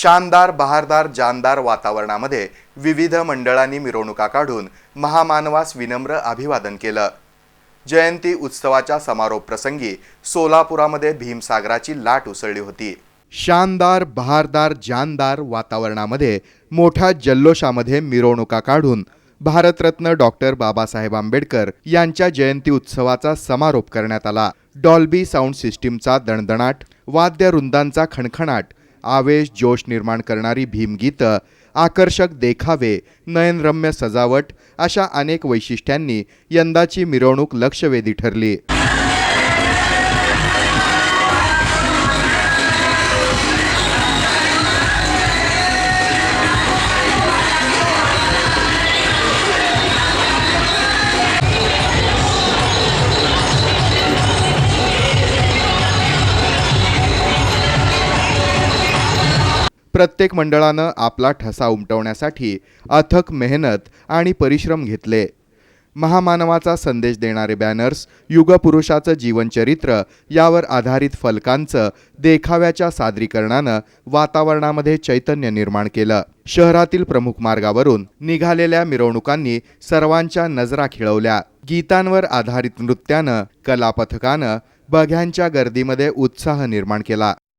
शानदार बहारदार जानदार वातावरणामध्ये विविध मंडळांनी मिरवणुका काढून महामानवास विनम्र अभिवादन केलं. जयंती उत्सवाच्या समारोप प्रसंगी सोलापुरामध्ये भीमसागराची लाट उसळली होती. शानदार बहारदार जानदार वातावरणामध्ये मोठ्या जल्लोषामध्ये मिरवणुका काढून भारतरत्न डॉक्टर बाबासाहेब आंबेडकर यांच्या जयंती उत्सवाचा समारोप करण्यात आला. डॉल्बी साऊंड सिस्टीमचा दणदणाट वाद्यवृंदांचा खणखणाट आवेश जोश निर्माण करणारी भीमगीतं आकर्षक देखावे नयनरम्य सजावट अशा अनेक वैशिष्ट्यांनी यंदाची मिरवणूक लक्षवेधी ठरली. प्रत्येक मंडळानं आपला ठसा उमटवण्यासाठी अथक मेहनत आणि परिश्रम घेतले. महामानवाचा संदेश देणारे बॅनर्स युगपुरुषाचं जीवनचरित्र यावर आधारित फलकांचं देखाव्याच्या सादरीकरणानं वातावरणामध्ये चैतन्य निर्माण केलं. शहरातील प्रमुख मार्गावरून निघालेल्या मिरवणुकांनी सर्वांच्या नजरा खिळवल्या. गीतांवर आधारित नृत्यानं कलापथकानं बघ्यांच्या गर्दीमध्ये उत्साह निर्माण केला.